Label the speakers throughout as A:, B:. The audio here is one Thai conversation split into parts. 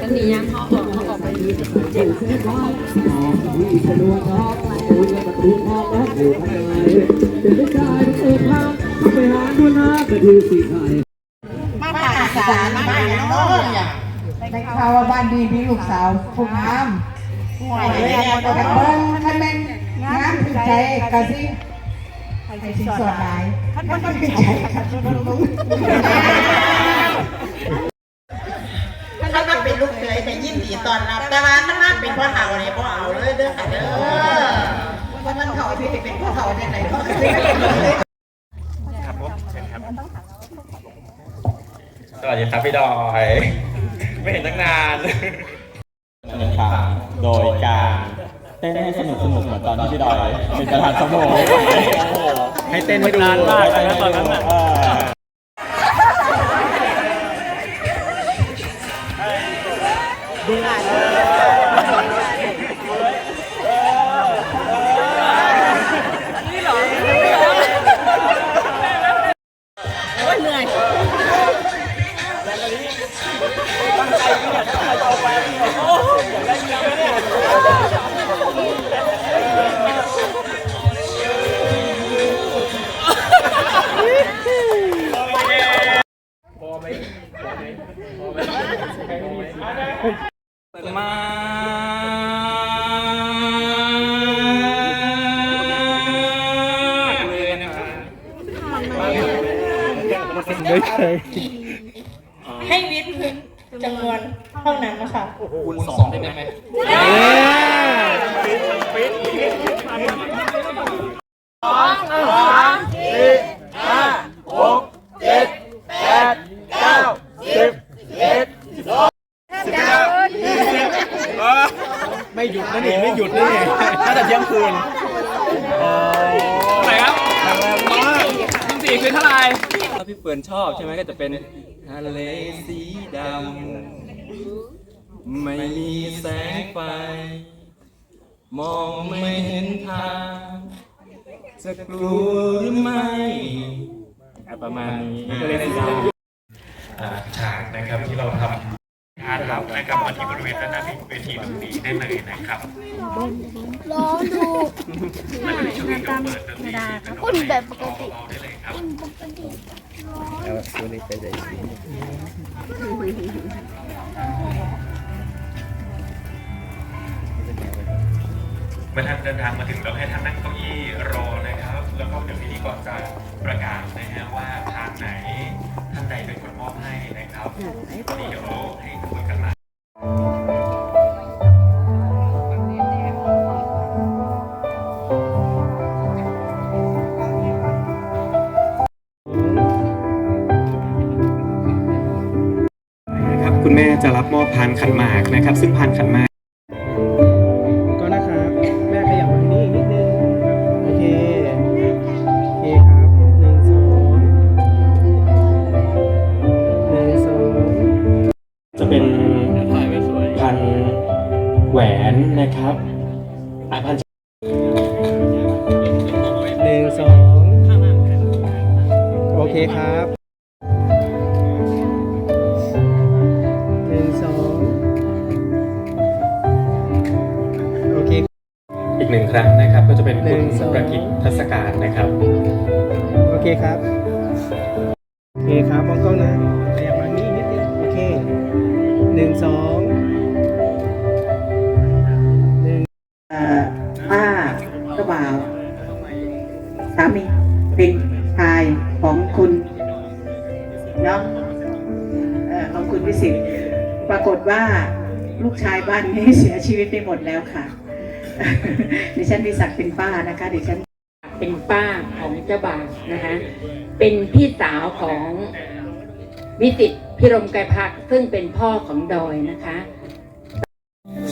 A: กันนี่ยังเขาออกเขาออกไป
B: มาผ่าสารมาอย่างโน้นอย่าได้ข่าวว่าบ้านดีมีลูกสาวผู้งาม หวยแต่เบิ้งท่านเป็นงามถึงใจกะสิใครสิสอนหลายท่านเป็นถึงใจกะสิลุง
C: ถ้าก็เป็นลูกเคยแต่ยินดีตอนรับ แต่ว่าถ้ามาเป็นพ่อเฒ่าเนี่ยพ่อเอาเลยเด้อค่ะเด้อ
B: ว่ามันเขาที่เป็นพ่อเขาได้ไหนเขาก็สิ
D: สวัสดีครับพี่ดอย ไม่เห็นตั้งนาน นะครับโดยการเต้นให้สนุกสนุกเหมือนตอนที่พี่ดอยเป็นประธานสโมให้เต้นให้ดูนานมากเลยนะตอนนั้นมา ไม่มีแสงไฟ มองไม่เห็นทาง จะกลัวหรือไม่อะประมาณนี้ก็เลยสีดำ
E: อ่าฉากนะครับที่เราทำทารับนะครับมาที่บริเวณด้านหน้าเวทีตรงนี้ได้เลยนะครับ
F: ร้องดู
E: แล้วก็ในช่วงนี้ก็เปิดดนตรีเป็น
F: อุ่นแบบปกติ
E: เบาๆได้เลยครับ
F: อุ่นปกติ
E: เมื่อท่านเดินทางมาถึงเราให้ท่านนั่งเก้าอี้รอนะครับ แล้วก็เดี๋ยวพิธีกรจะประกาศนะฮะว่าทางไหนท่านใดเป็นคนมอบให้นะครับตอนนี้เดี๋ยวให้คุยกันมา
D: นะครับคุณแม่จะรับมอบพานขันหมากนะครับ ซึ่งพานขันหมาก
G: ก
B: ชายบ้านนี้เสียชีวิตไปหมดแล้วค่ะ ดิฉันมีศักดิ์เป็นป้านะคะดิฉัน
H: เป็นป้าของเจ้าบ่าวนะคะ เป็นพี่สาวของวิสิตพิรมไกรพักดิ์ซึ่งเป็นพ่อของดอยนะคะ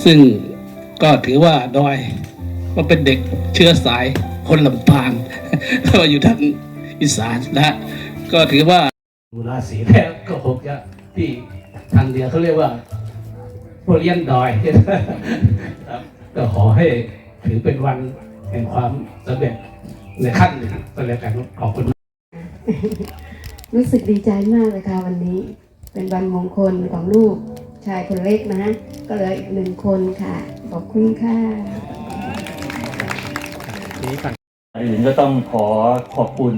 I: ซึ่งก็ถือว่าดอยก็เป็นเด็กเชื้อสายคนลำปางก็อยู่ทางอีสานนะฮะก็ถือว่าดูราศีแล้วก็คงจะที่ทางเดียวเขาเรียกว่า ผู้เลี้ยงดอยครับก็ขอให้
J: ถือเป็นวันแห่งความสำเร็จในขั้นหนึ่งก็แล้วกันขอบคุณ
K: รู้สึกดีใจมากเลยค่ะวันนี้ เป็นวันมงคลของลูกชายคนเล็กนะก็เหลืออีกหนึ่งคนค่ะ ขอบคุณค่ะ
E: นี่ฝั่ง
L: อื่นก็ต้องขอขอบคุณ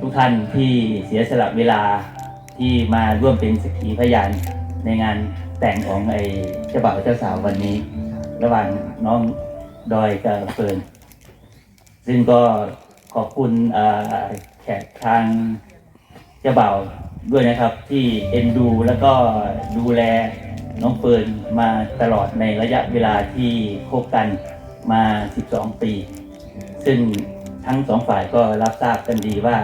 L: ทุกท่านที่เสียสละเวลาที่มาร่วมเป็นสักขีพยานในงาน แต่งของไอ้เจ้าบ่าวเจ้าสาววันนี้ ระหว่างน้องดอยกับเฟิร์นซึ่งก็ขอบคุณเอ่อแขกทางเจ้าบ่าวด้วยนะครับที่เอ็นดูแล้วก็ดูแลน้องเฟิร์นมาตลอดในระยะเวลาที่คบกันมา 12 ปี ซึ่งทั้งสองฝ่ายก็รับทราบกันดีว่า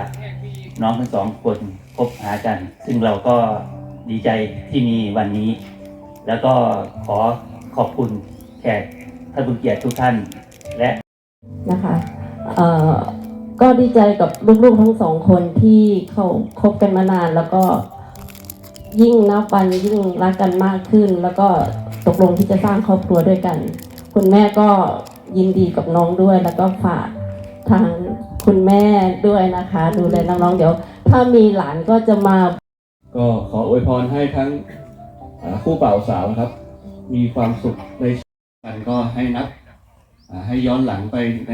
L: น้องทั้งสองคนคบหากัน ซึ่งเราก็ดีใจที่มีวันนี้ แล้วก็ขอขอบคุณแขกท่านผู้เกียรติทุกท่านและ
M: นะคะเอ่อก็ดีใจกับลูกๆทั้งสองคนที่เขาคบกันมานานแล้วก็ยิ่งนับวันยิ่งรักกันมากขึ้น แล้วก็ตกลงที่จะสร้างครอบครัวด้วยกัน คุณแม่ก็ยินดีกับน้องด้วย แล้วก็ฝากทางคุณแม่ด้วยนะคะ ดูแลน้องๆเดี๋ยว ถ้ามีหลานก็จะมา
J: ก็ขออวยพรให้ทั้ง คู่บ่าสาวครับ มีความสุขในชีวิตกันก็ให้นับให้ย้อนหลังไปใน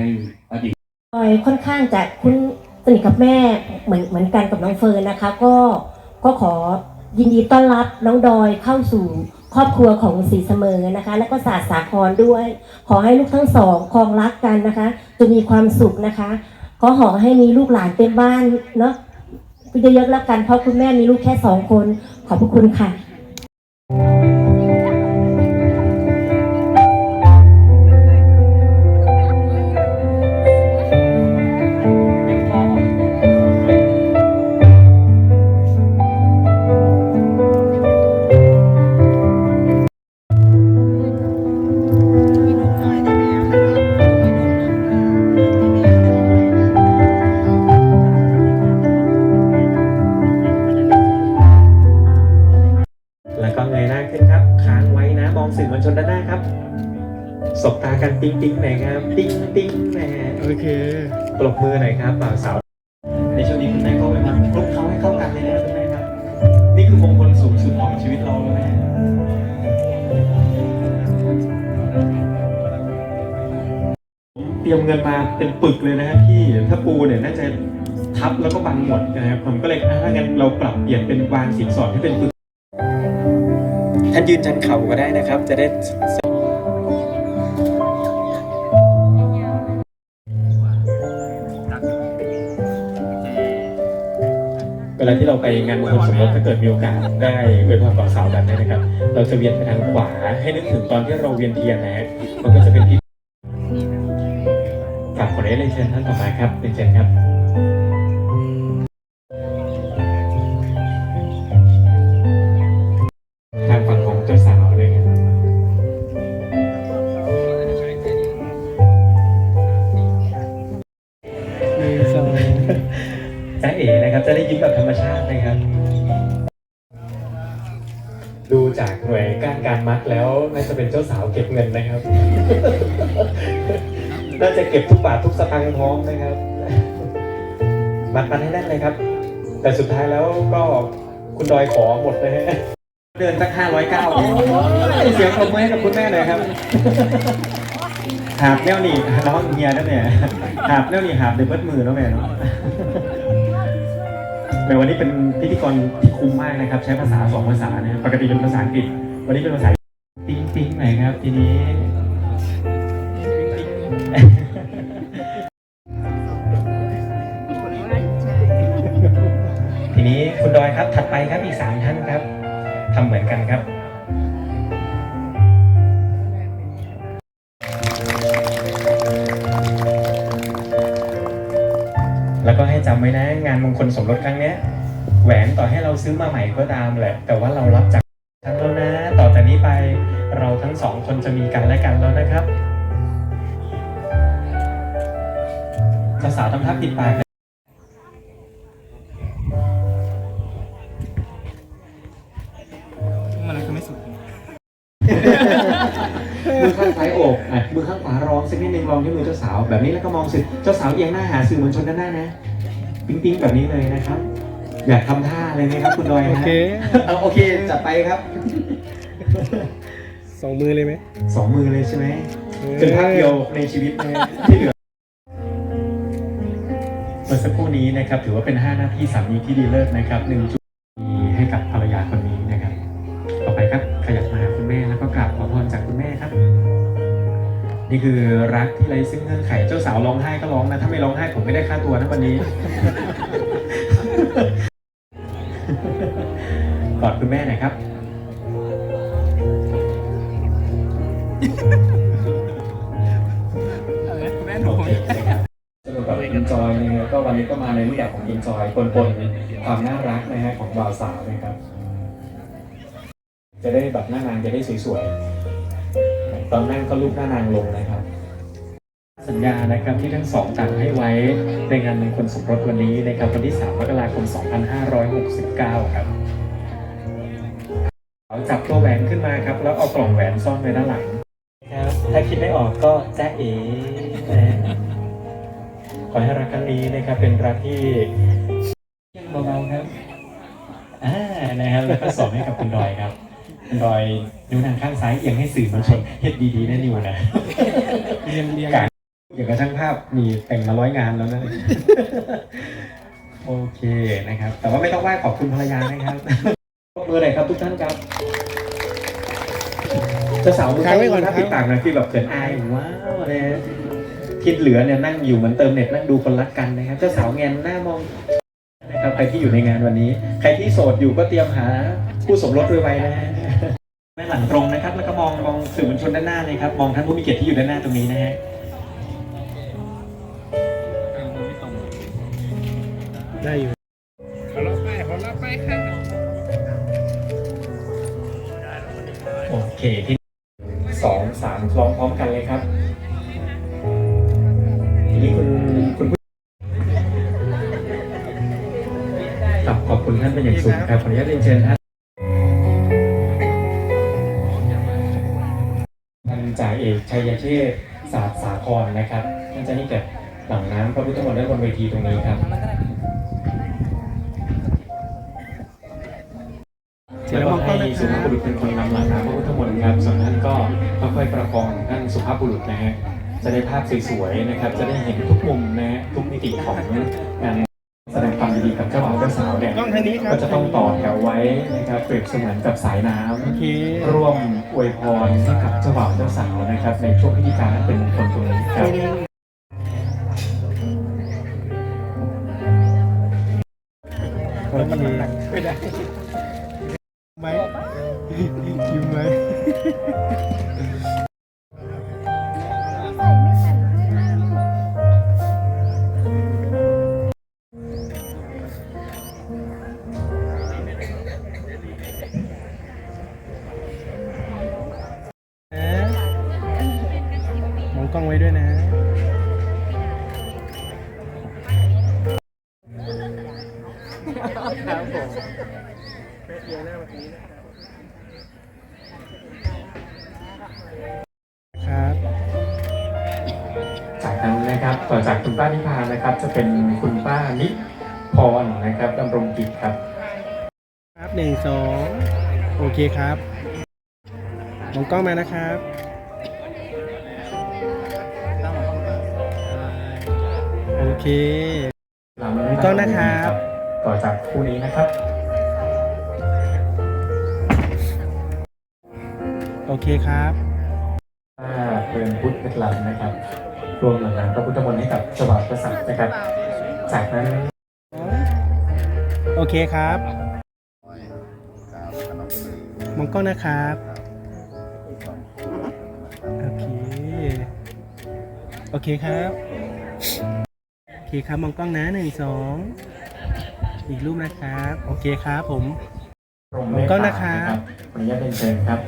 J: อดีต
N: ดอยค่อนข้างจะคุ้นสนิทกับแม่เหมือนเหมือนกันกับน้องเฟิร์นนะคะ ก็ก็ขอยินดีต้อนรับน้องดอยเข้าสู่ครอบครัวของสีเสมอนะคะ แล้วก็ศาสตร์สาครด้วย ขอให้ลูกทั้งสองครองรักกันนะคะ จะมีความสุขนะคะ ก็ขอให้มีลูกหลานเต็มบ้านเนาะเยอะๆแล้วกันเพราะคุณแม่มีลูกแค่สองคน ขอบพระคุณค่ะ
E: ปรบมือหน่อยครับบ่าวสาว ในช่วงนี้คุณแม่ก็ไปพักคลุกเขาให้เข้ากันเลยนะคุณแม่ครับ นี่คือมงคลสูงสุดของชีวิตเราแล้วแม่ผมเตรียมเงินมาเป็นปึกเลยนะครับพี่ ถ้าปูเนี่ยน่าจะทับแล้วก็บังหมดนะครับ ผมก็เลยอะถ้างั้นเราปรับเปลี่ยนเป็นวางสินสอดให้เป็นปึกท่านยืนจันเข่าก็ได้นะครับ จะได้ ลาที่เราไปงานมงคลสมรสถ้าเกิดมีโอกาสได้เวียนพรต่อสาวกันเนี่ยนะครับ เราจะเวียนไปทางขวาให้นึกถึงตอนที่เราเวียนเทียนนะฮะมันก็จะเป็นที่ฝากขอได้เลยนเชิญท่านต่อมาครับเป็นเชิญครับ บาททุกสตางค์พร้อมนะครับมัดมันให้แน่นเลยครับ แต่สุดท้ายแล้วก็คุณดอยขอหมดเลยฮะเดินสักห้าร้อยเก้าเสียงปรบมือให้กับคุณแม่หน่อยครับหาบแนวนี่น้องเฮียนะแม่หาบแนวนี่หาบเดือดเบิดมือแล้วแม่เนาะในวันนี้เป็นพิธีกรที่คุ้มมากนะครับ ใช้ภาษาสองภาษาเนะครับปกติเป็นภาษาอังกฤษ วันนี้เป็นภาษา ปิ๊งปิ๊งหน่อยครับ ทีนี้ ถัดไปครับอีกสามท่านครับทำเหมือนกันครับแล้วก็ให้จำไว้นะงานมงคลสมรสครั้งเนี้ยแหวนต่อให้เราซื้อมาใหม่ก็ตามแหละ แต่ว่าเรารับจากท่านแล้วนะ ต่อจากนี้ไปเราทั้งสองคนจะมีกันและกันแล้วนะครับเจ้าสาวทำท่าปิดปาก
B: สั
E: กนิดนึงรองที่มือเจ้าสาวแบบนี้แล้วก็มองสิเจ้าสาวเอียงหน้าหาสื่อมวลชนด้านหน้านะปิ๊งปิ๊งแบบนี้เลยนะครับ อยากทำท่าเลยไหมครับคุณดอย
J: โอ
E: ฮะ
J: เค
E: เอาโอเคจัดไปครับ
J: สองมือเลยไหม
E: สองมือเลยใช่ไหมเป็นภาพเดียวในชีวิตนะที่เหลือเมื่อสักครู่นี้นะครับถือว่าเป็น 5 หน้าที่สามีที่ดีเลิศนะครับหนึ่งจุดดีให้กับภรร นี่คือรักที่ไรซึ่งเงื่อนไขเจ้าสาวร้องไห้ก็ร้องนะ ถ้าไม่ร้องไห้ผมไม่ได้ค่าตัวนะวันนี้ กอดคุณแม่หน่อยครับโอเคนะครับสนุกกับ Enjoy นะครับก็วันนี้ก็มาในรูปแบบของ Enjoy ปนปนๆความน่ารักนะฮะของบ่าวสาวนะครับ จะได้แบบหน้านางจะได้สวยๆ ตอนนั่งก็ลูกหน้านางลงนะครับ สัญญานะครับที่ทั้งสองต่างให้ไว้ในงานมงคลสมรสวันนี้นะครับวันที่ 3 มกราคม 2569 ครับเอาจับตัวแหวนขึ้นมาครับ แล้วเอากล่องแหวนซ่อนไว้ด้านหลังครับถ้าคิดไม่ออกก็แจ้เอ๋นะขอให้รักครั้งนี้นะครับเป็นรักที่เบาๆครับอ่านะครับแล้วก็ส่งให้กับคุณดอยครับ คุณดอยนิ้วนางข้างซ้ายเอียงให้สื่อมวลชนเฮ็ดดีๆนะนิวนะเรียงเรียงอย่างกับช่างภาพมีแต่งมาร้อยงานแล้วนะโอเคนะครับ แต่ว่าไม่ต้องไหว้ขอบคุณภรรยานะครับปรบมือหน่อยครับทุกท่านครับเจ้าสาวมือ
J: ค้างไว้ก่อน
E: ถ้า
J: ครับ
E: ปิดปากหนะที่แบบเขินอายว้าวเลยคิดเหลือเนี่ยนั่งอยู่เหมือนเติมเน็ตนั่งดูคนรักกันนะครับเจ้าสาวแงนหน้ามองนะครับใครที่อยู่ในงานวันนี้ ใครที่โสดอยู่ก็เตรียมหาคู่สมรสไวๆนะฮะ แม่หลังตรงนะครับ แล้วก็มองมองสื่อมวลชนด้านหน้าเลยครับ มองท่านผู้มีเกียรติที่อยู่ด้านหน้าตรงนี้นะฮะ
J: ได้อยู่ขอรับไปขอรับไปค่ะ
E: โอเคที่สองสามร้องพร้อมกันเลยครับทีนี้คุณคุณผู้ครับขอบคุณท่านเป็นอย่างสูงครับขออนุญาตเรียนเชิญท่าน จ่าเอกชัยเชษฐ์ศาสตร์สาครนะครับท่านจะให้เกิดหลังน้ำพระพุทธมนต์ด้านบนเวทีตรงนี้ครับแล้วก็ให้สุภาพบุรุษเป็นคนนำหลังน้ำพระพุทธมนต์ครับส่วนท่านก็ค่อยๆประคองท่านสุภาพบุรุษนะฮะจะได้ภาพสวยๆนะครับ จะได้เห็นทุกมุมนะฮะทุกมิติของงาน แสดงความยินดีกับเจ้าบ่าวเจ้าสาวเนี่ย
J: กล้องทางนี้ครับ
E: ก็จะต้องต่อแถวไว้นะครับเปรียบเสมือนกับสายน้
J: โอเคำ
E: ร่วมอวยพรให้กับเจ้าบ่าวเจ้าสาวนะครับ ในช่วงพิธีการอันเป็นมงคลตรงนี้ครับ
J: โอเคไม่ได้ไหมคิวไหม กล้องไว้ด้วยนะครับ
E: จากนั้นนะครับต่อจากคุณป้านิพานะครับ จะเป็นคุณป้านิพรนะครับดำรงกิจครับ
J: ครับหนึ่งสองโอเคครับมองกล้องมานะครับ เค
E: ลำ
J: ถูกต้องนะครับ
E: ต่อจากคู่นี้นะครับ
J: โอเคครับ
E: ป้าเพื่อนพุทธเพชรลำนะครับ รวมหลังน้ำพระพุทธมนต์ให้กับเจ้าบ่าวเจ้าสาวนะครับ จากนั้น
J: โอเคครับมองกล้องนะครับโอเค โอเคครับโอเคครับมองกล้องนะหนึ่งสองอีกรูปนะครับ โอเคครับผม
E: ตรง
J: ขอบคุณนะครับ
E: ขออนุญาตเป็นเชิญครับ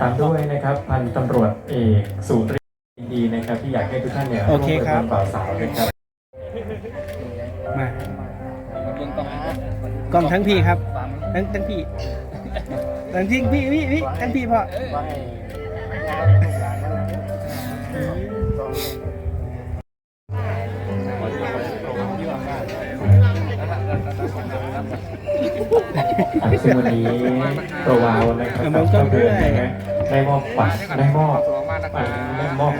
E: ตามด้วยนะครับพันตำรวจเอกสุรินทร์ดีนะครับ ที่อยากให้ทุกท่านเนี่ย
J: โอเคครับ
E: วมเป็นบ่าวสาวนะครับ
J: มากล้องทั้งพี่ครับ ทั้งทั้งพี่ทั้งที่พี่พี่พี่ทั้งพี่พอ
E: ซึ่งวันนี้ตัววาวนะครับกับเจ้าเพื่อนนะฮะได้มอบบัตรได้มอบอ่าได้มอบ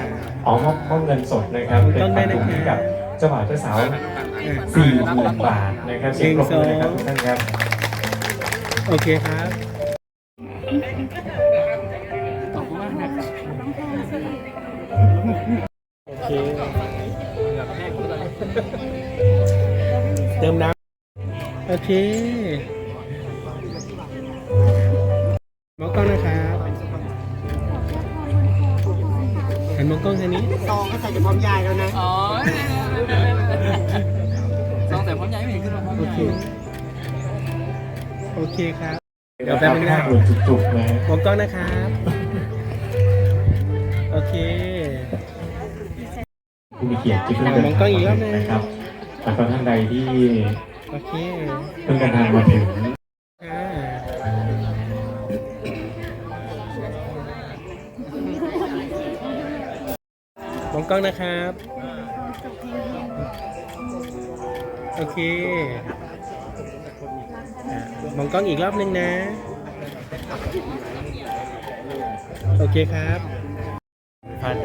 E: อ๋อมอบมอบเงินสดนะครับเป็นปัจจุให้กับเจ้าบ่าวเจ้าสาวสี่หมื่นบาทนะครับเสียงปรบมือนะครับทุกท่านครับ
J: โอเคครับโอเคเติมน้ำโอเค
C: จะพร้อมยายแล้วนะ
J: โอเคโอเคครับ
E: เดี๋ยวแป๊บนึงนะจุกๆนะฮะ
J: มองกล้องนะครับ โอเค
E: ผู้มีเกียรติที่เพิ่งเดิน
J: มองกล้องอีกรอบหนึ่ง
E: นะครับแล้วก็ท่านใดที่
J: โอเค
E: เพิ่งเดินทางมาถึง
J: ล้องนะครับ โอเคอะมองกล้องอีกรอบหนึ่งนะ โอเคครับผ่าน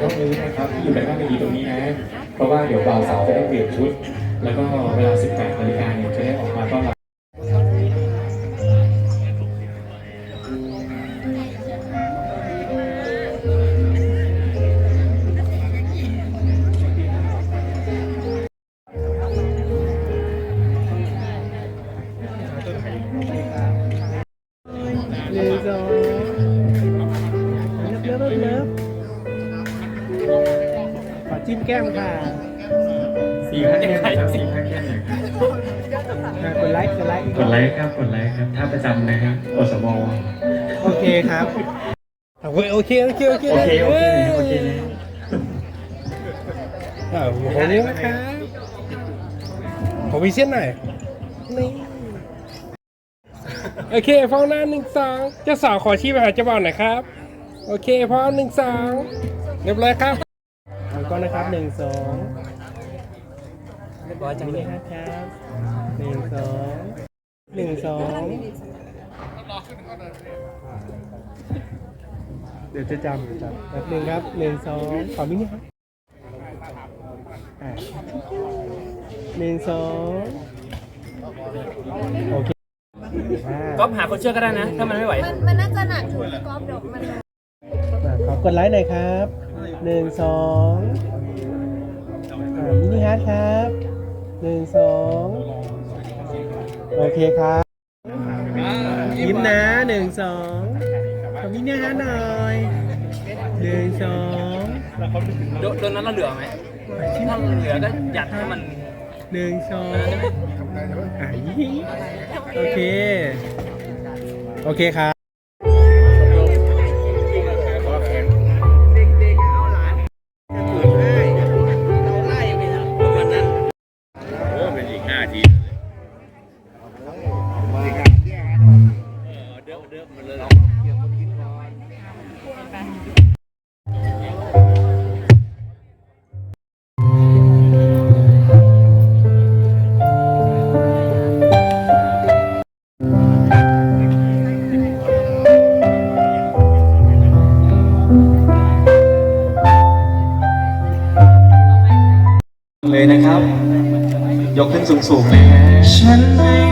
E: ตัดไว้เพียงนี้นะครับที่อยู่ในบ้างดีตรงนี้นะ เพราะว่าเดี๋ยวบ่าวสาวจะได้เปลี่ยนชุด แล้วก็เวลา 18นาฬิกาเนี่ยจะได้ออกมาต้อนรับ
J: ไลค์กดไลค์
E: กดไลค์ครับ กดไลค์ครับ ถ้าประจำนะฮะอสม
J: โอเคครับโอเคโอเคโอเคโอเค
E: โอเคโอเคโอเคนะ
J: อ่าผมเลี้ยงนะครับผมมีเส้นหน่อยนี่โอเคพร้อมหน้าหนึ่งสองเจ้าสาวขอชี้ไปหาเจ้าบ่าวหน่อยครับ โอเคพร้อมหนึ่งสองเรียบร้อยครับเอาก็นะครับหนึ่งสองเร้อยจังเลยครับหนึ่งสองหนึ่งสองเดี๋ยวจะจำเดี๋ยวจำแป๊บหนึ่งครับหนึ่งสองขอมินิครับอะหนึ่งสองโอเคก็หาคนเชื่อก็ได้นะ ถ้ามันไม่ไหว
M: มันมันน่าจะหนักถึงกอล์ฟดอกมัน
J: อะขอกดไลค์หน่อยครับหนึ่งสองอ่ามินิฮาร์ดครับ หนึ่งสองโอเคครับ ยิ้มนะหนึ่งสองขอมินิฮาร์ดหน่อยหนึ่งสอง
O: โดนโดนนั้นเราเหลือไหมถ้าเหลือก็ยัดให้มัน
J: หนึ่งสองอะยิ้มโอเค โอเคครับ
E: สูงเลย
O: ฉันไม่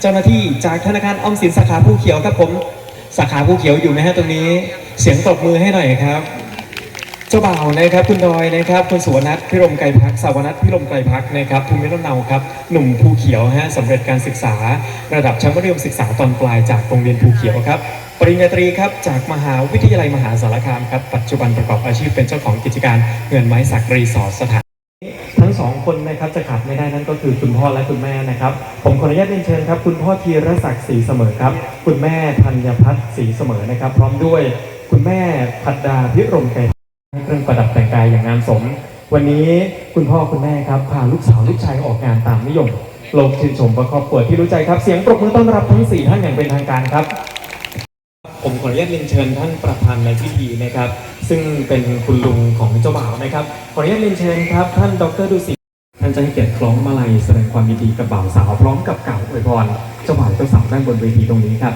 O: เจ้า
E: หน้าที่จากธนาคารออมสินสาขาภูเขียวครับผมสาขาภูเขียวอยู่ไหมฮะตรงนี้ เสียงตบมือให้หน่อยครับ เจ้าบ่าวนะครับ คุณดอยนะครับ คุณสุวรรณัทพิรมไกรพักสาวนัทพิรมไกรพักนะครับภูมิลำเนาครับ หนุ่มภูเขียวฮะสำเร็จการศึกษา ระดับชั้นมัธยมศึกษาตอนปลายจากโรงเรียนภูเขียวครับปริญญาตรีครับจากมหาวิทยาลัยมหาสารคามครับปัจจุบันประกอบอาชีพเป็นเจ้าของกิจการเงินไม้สักรีสอร์ทสถาน สองคนนะครับจะขาดไม่ได้นั่นก็คือคุณพ่อและคุณแม่นะครับ ผมขออนุญาตเรียนเชิญครับ คุณพ่อธีรศักดิ์ศรีเสมอครับ คุณแม่ธัญพัฒน์ศรีเสมอนะครับ พร้อมด้วยคุณแม่พัดดาพิรมไกรให้เครื่องประดับแต่งกายอย่างงามสม วันนี้คุณพ่อคุณแม่ครับพาลูกสาวลูกชายออกงานตามนิยมโลกชื่นชมว่าครอบครัวที่รู้ใจครับเสียงปรบมือต้อนรับทั้งสี่ท่านอย่างเป็นทางการครับ ผมขออนุญาตเรียนเชิญท่านประธานในพิธีนะครับ ซึ่งเป็นคุณลุงของเจ้าบ่าวนะครับ ขออนุญาตเรียนเชิญครับ ท่านดรดุสิตท่านจะให้เกียรติคล้องมาลัยแสดงความยินดีกับบ่าวสาวพร้อมกับกล่าวอวยพรเจ้าบ่าวเจ้าสาวด้านบนเวทีตรงนี้ครับ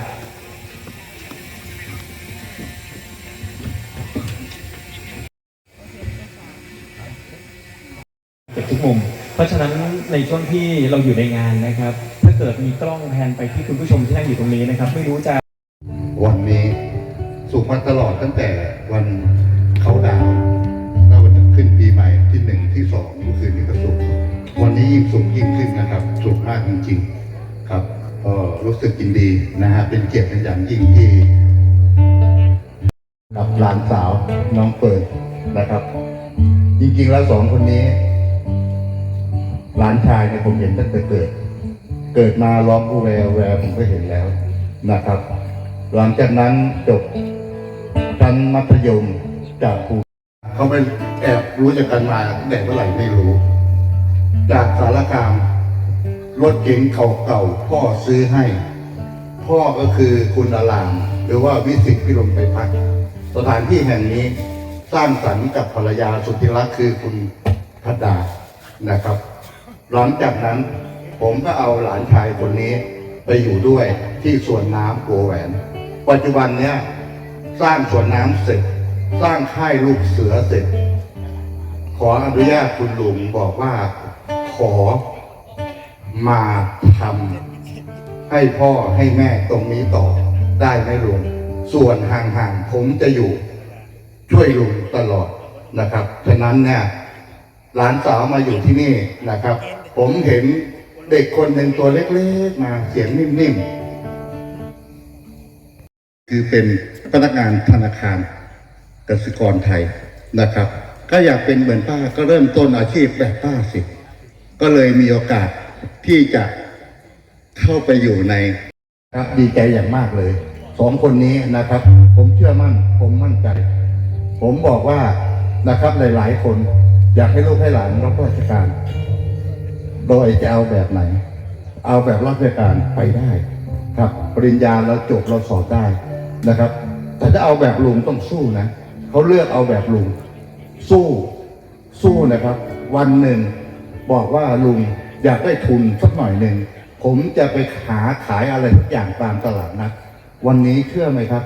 E: เก็บทุกมุม เพราะฉะนั้นในช่วงที่เราอยู่ในงานนะครับ ถ้าเกิดมีกล้องแพนไปที่คุณผู้ชมที่นั่งอยู่ตรงนี้นะครับ ไม่รู้จะ
P: วันนี้สุขมาตลอดตั้งแต่วันเขาดาวน์แล้ววันขึ้นปีใหม่ที่หนึ่งที่สองเมื่อคืนนี้ก็สุข วันนี้ยิ่งสุขยิ่งขึ้นนะครับ สุขมากจริงๆครับก็รู้สึกยินดีนะฮะเป็นเกียรติเป็นอย่างยิ่งที่ กับหลานสาวน้องเปิดนะครับ จริงๆแล้วสองคนนี้หลานชายเนี่ยผมเห็นตั้งแต่เกิด เกิดมาร้องอูแววแววผมก็เห็นแล้วนะครับ หลังจากนั้นจบชั้นมัธยมจากครูเขาไม่แอบรู้จักกันมาตั้งแต่เมื่อไหร่ไม่รู้ จากสารคามรถเก๋งเก่าๆพ่อซื้อให้ พ่อก็คือคุณอลามหรือว่าวิสิตพิรมไปพักสถานที่แห่งนี้สร้างสรรค์กับภรรยาสุดที่รักคือคุณพัดดานะครับ หลังจากนั้นผมก็เอาหลานชายคนนี้ไปอยู่ด้วยที่สวนน้ำโกแหวน ปัจจุบันเนี้ยสร้างสวนน้ำเสร็จ สร้างค่ายลูกเสือเสร็จ ขออนุญาตคุณลุงบอกว่า ขอมาทำให้พ่อให้แม่ตรงนี้ต่อได้ไหมลุงส่วนห่างๆผมจะอยู่ช่วยลุงตลอดนะครับ ฉะนั้นเนี่ยหลานสาวมาอยู่ที่นี่นะครับ ผมเห็นเด็กคนหนึ่งตัวเล็กๆมาเสียงนิ่มๆ คือเป็นพนักงานธนาคารกสิกรไทยนะครับ ก็อยากเป็นเหมือนป้าก็เริ่มต้นอาชีพแบบป้าสิ ก็เลยมีโอกาสที่จะเข้าไปอยู่ในครับดีใจอย่างมากเลยสองคนนี้นะครับ ผมเชื่อมั่น ผมมั่นใจ ผมบอกว่านะครับหลาย ๆ คนอยากให้ลูกให้หลานรับราชการ โดยจะเอาแบบไหน เอาแบบราชการไปได้ ครับปริญญาเราจบเราสอบได้ นะครับ แต่ถ้าเอาแบบลุงต้องสู้นะเขาเลือกเอาแบบลุง สู้สู้นะครับ วันหนึ่งบอกว่าลุงอยากได้ทุนสักหน่อยหนึ่งผมจะไปหาขายอะไรทุกอย่างตามตลาดนัดวันนี้เชื่อไหมครับ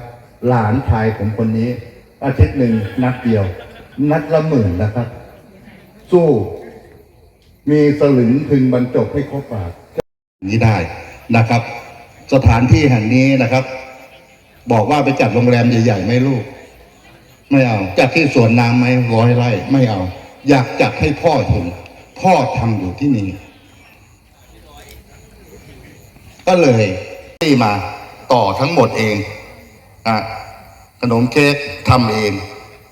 P: หลานชายผมคนนี้ อาทิตย์หนึ่งนัดเดียว นัดละหมื่นนะครับ สู้ มีสลึงพึงบรรจบให้ครบบาทนี้ได้นะครับ สถานที่แห่งนี้นะครับ บอกว่าไปจัดโรงแรมใหญ่ๆไหม่ลูก ไม่เอา จัดที่สวนน้ำไหมร้อยไร่ ไม่เอา อยากจัดให้พ่อเห็นพ่อทำอยู่ที่นี่ ก็เลยที่มาต่อทั้งหมดเองอะขนมเค้กทำเอง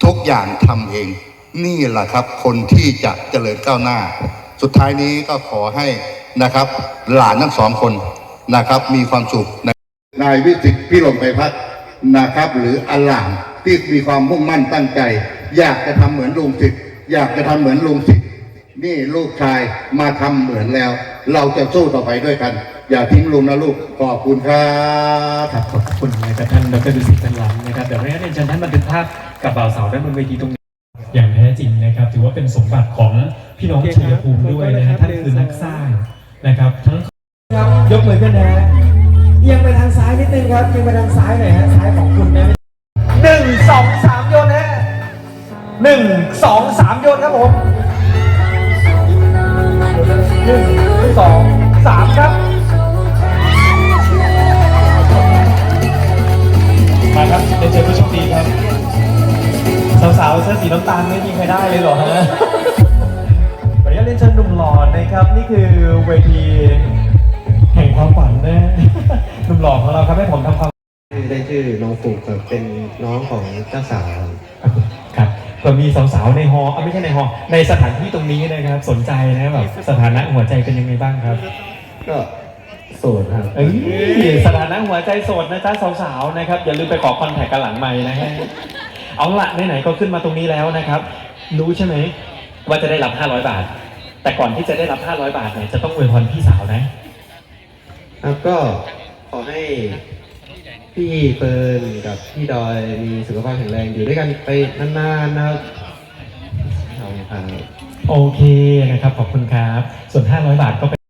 P: ทุกอย่างทำเอง นี่แหละครับ คนที่จะเจริญก้าวหน้า สุดท้ายนี้ก็ขอให้นะครับ หลานทั้งสองคนนะครับ มีความสุข นายวิสิตพิรมไปพัฒนะครับ หรืออลามที่มีความมุ่งมั่นตั้งใจ อยากจะทำเหมือนลุงสิทธิ์อยากจะทำเหมือนลุงสิทธิ์นี่ลูกชายมาทำเหมือนแล้ว เราจะสู้ต่อไปด้วยกัน อย่าทิ้งลุงนะลูกขอบคุณครับ
E: ครับขอบคุณนะครับท่านดรดุสิตันหลังนะครับเดี๋ยวให้เรียนเชิญท่านบันทึกภาพกับบ่าวสาวด้านบนเวทีตรงนี้อย่างแท้จริงนะครับ ถือว่าเป็นสมบัติของพี่น้องชัยภูมิด้วยนะฮะท่านคือนักสร้างนะครับทั้งยกมือขึ้นนะ ครับยังไปทางซ้ายหน่อยฮะซ้ายของคุณนะหนึ่งสองสามโยนนะฮะหนึ่งสองสามโยนครับผมหนึ่งสองสามครับ มาครับเรียนเชิญผู้โชคดีครับ สาวๆเสื้อสีน้ำตาลไม่มีใครได้เลยเหรอฮะขออนุญาตเรียนเชิญหนุ่มหล่อนะครับ นี่คือเวทีแห่งความฝันนะ หนุ่มหล่อของเราครับให้ผมทำความ
Q: ได้ชื่อน้องฟุกครับเป็นน้องของเจ้าสาว
E: ครับก็มีสาวๆในฮอลล์เอ้าไม่ใช่ในฮอลล์ในสถานที่ตรงนี้นะครับ สนใจนะแบบสถานะหัวใจเป็นยังไงบ้างครับ
Q: ก็โสดครับ
E: เอ้ยสถานะหัวใจโสดนะจ๊ะสาวๆนะครับ อย่าลืมไปขอคอนแทคกันหลังไม้นะฮะเอาละไหนๆก็ขึ้นมาตรงนี้แล้วนะครับ รู้ใช่ไหมว่าจะได้รับ 500 บาท แต่ก่อนที่จะได้รับ 500 บาทเนี่ยจะต้องอวยพรพี่สาวนะ
Q: ครับก็ ขอให้พี่เฟิร์นกับพี่ดอยมีสุขภาพแข็งแรงอยู่ด้วยกันไปนานๆนะครับขอบคุณครับ
E: โอเคนะครับ ขอบคุณครับ ส่วน 500 บาทก็เป็น